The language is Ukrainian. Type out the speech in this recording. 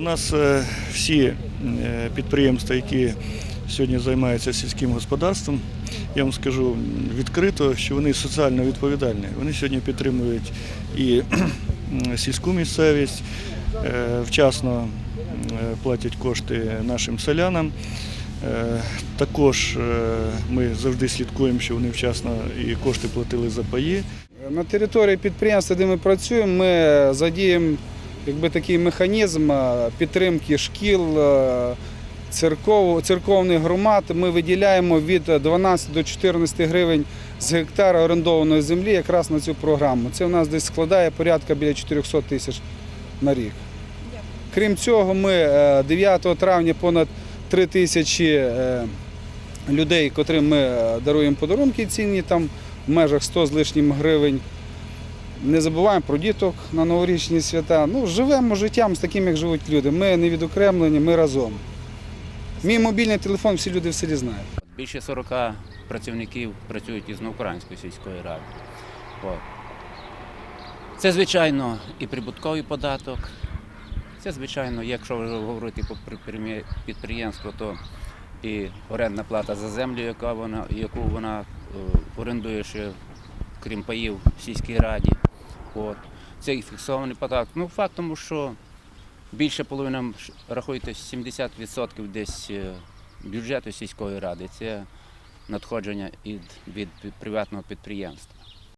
У нас е, всі е, підприємства, які сьогодні займаються сільським господарством, я вам скажу відкрито, що вони соціально відповідальні. Вони сьогодні підтримують і сільську місцевість, е, вчасно платять кошти нашим селянам. Також ми завжди слідкуємо, що вони вчасно і кошти платили за паї. На території підприємства, де ми працюємо, ми задіємо якби, такий механізм е, підтримки шкіл, е, церков, церковних громад. Ми виділяємо від 12 до 14 гривень з гектара орендованої землі якраз на цю програму. Це у нас десь складає порядка біля 400 тисяч на рік. Крім цього, ми е, 9 травня понад 3 тисячі е, людей, котрим ми е, даруємо подарунки цінні там в межах 100 з лишнім гривень. Не забуваємо про діток на новорічні свята. Ну, живемо життям з таким, як живуть люди. Ми не відокремлені, ми разом. Мій мобільний телефон всі люди в селі знають. Більше 40 працівників працюють із Новоукраїнської сільської ради. Це, звичайно, і прибутковий податок. Це, звичайно, якщо говорити про підприємство, то і орендна плата за землю, яка вона, яку вона е, орендує ще, крім паїв в сільській раді. От. Це і фіксований податок. Ну, факт тому, що більше половина, рахуйте, 70% десь е, бюджету сільської ради це надходження від, від приватного підприємства.